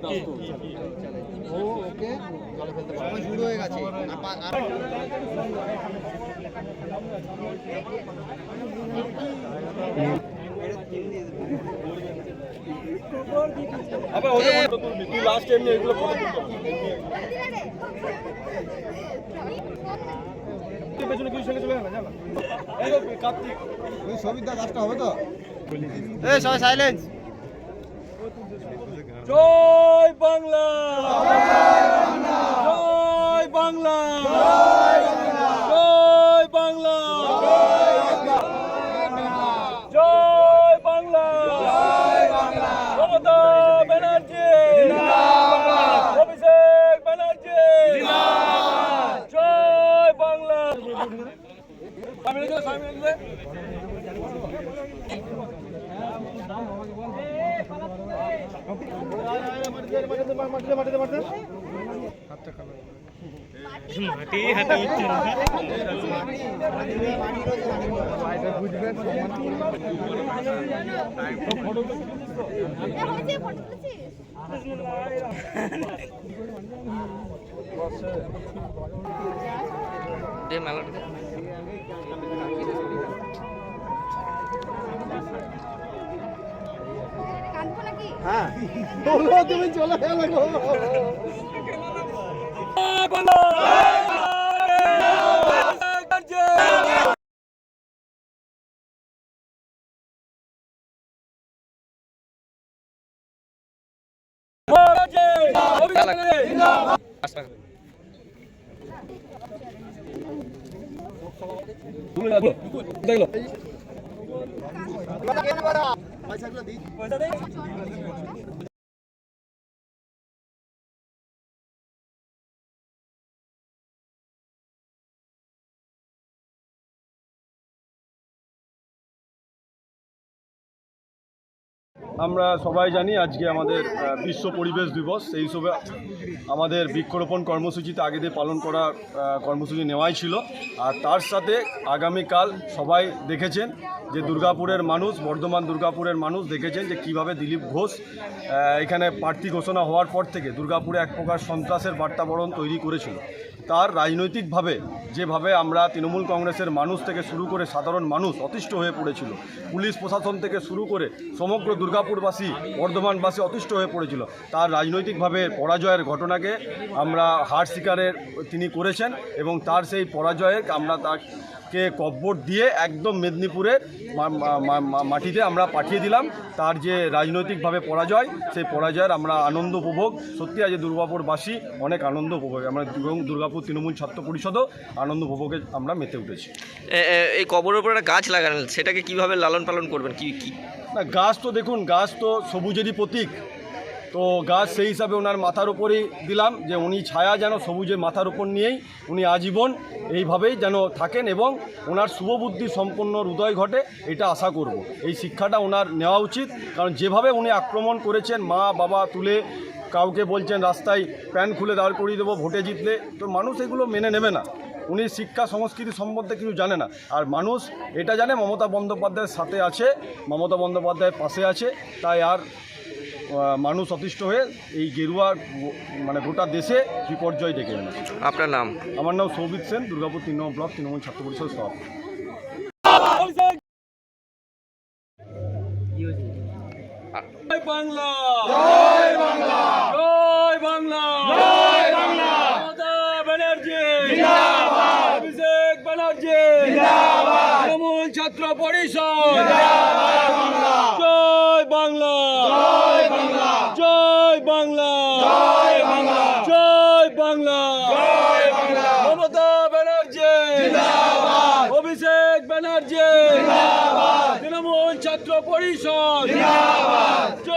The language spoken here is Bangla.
ভুল কোথায় শুরু হয়ে গেছে। আর পা- আর- ওই সবিতা কাজটা হবে তো? এই সবাই সাইলেন্স জয় বাংলা। জয় বাংলা। জয় বাংলা। জয় বাংলা। মমতা ব্যানার্জি। অভিষেক ব্যানার্জি। জয় বাংলা। সামনে সামনে দিলে হয়েছে হ্যাঁ। তুমি চলে গেলে দেখল। পয়সাগুলো দিই। আমরা সবাই জানি আজকে আমাদের বিশ্ব পরিবেশ দিবস। সেই হিসেবে আমাদের বৃক্ষরোপণ কর্মসূচিতে আগে দিয়ে পালন করা কর্মসূচি নেওয়াই ছিল। আর তার সাথে আগামীকাল সবাই দেখেছেন যে দুর্গাপুরের মানুষ, বর্ধমান দুর্গাপুরের মানুষ দেখেছেন যে কীভাবে দিলীপ ঘোষ এখানে প্রার্থী ঘোষণা হওয়ার পর থেকে দুর্গাপুরে এক প্রকার সন্ত্রাসের বার্তাবরণ তৈরি করেছিল। তার রাজনৈতিকভাবে যেভাবে আমরা তৃণমূল কংগ্রেসের মানুষ থেকে শুরু করে সাধারণ মানুষ অতিষ্ঠ হয়ে পড়েছিল, পুলিশ প্রশাসন থেকে শুরু করে সমগ্র দুর্গাপুরবাসী, বর্ধমানবাসী অতিষ্ঠ হয়ে পড়েছিল, তার রাজনৈতিকভাবে পরাজয়ের ঘটনাকে আমরা হার শিকারের তিনি করেছেন এবং তার সেই পরাজয়ের আমরা তাকে কব্বর দিয়ে একদম মেদিনীপুরের মাটিতে আমরা পাঠিয়ে দিলাম। তার যে রাজনৈতিকভাবে পরাজয় সেই পরাজয়ের আমরা আনন্দ উপভোগ। সত্যি আজ দুর্গাপুরবাসী অনেক আনন্দ উপভোগ আমরা দুর্গাপুর তৃণমূল ছাত্র পরিষদও আনন্দ উপভোগে আমরা মেতে উঠেছি। এই কবরের উপর একটা গাছ লাগানো সেটাকে কীভাবে লালন পালন করবেন? কি কি? না গাছ তো দেখুন গাছ তো সবুজেরই প্রতীক। তো গাছ সেই হিসাবে ওনার মাথার উপরেই দিলাম যে উনি ছায়া যেন সবুজের মাথার উপর নিয়েই উনি আজীবন এইভাবেই যেন থাকেন এবং ওনার শুভবুদ্ধি সম্পন্ন হৃদয় ঘটে, এটা আশা করব। এই শিক্ষাটা ওনার নেওয়া উচিত। কারণ যেভাবে উনি আক্রমণ করেছেন, মা, বাবা তুলে কাউকে বলছেন, রাস্তায় প্যান খুলে দাঁড় করিয়ে দেবো, ভোটে জিতলে, তো মানুষ এগুলো মেনে নেবে না। উনি শিক্ষা, সংস্কৃতি সম্বন্ধে কিছু জানে না। আর মানুষ এটা জানে মমতা বন্দ্যোপাধ্যায়ের সাথে আছে, মমতা বন্দ্যোপাধ্যায়ের পাশে আছে, তাই আর মানুষ অতিষ্ঠ হয়ে এই গেরুয়া মানে গোটা দেশে বিপর্যয় ডেকে এনেছে আপনার নাম? আমার নাম সৌভিত সেন দুর্গাপুর তিন নম্বর ব্লক তৃণমূল ছাত্র পরিষদ সভাপতি। জয় বাংলা! জয় বাংলা! জয় বাংলা! জয় বাংলা! মমতা ব্যানার্জি! জিন্দাবাদ! অভিষেক ব্যানার্জি! জিন্দাবাদ! তৃণমূল ছাত্র পরিষদ! জিন্দাবাদ জয় বাংলা জয় বাংলা জয় বাংলা জয় বাংলা জয় বাংলা জয় বাংলা মমতা ব্যানার্জি জিন্দাবাদ অভিষেক ব্যানার্জি জিন্দাবাদ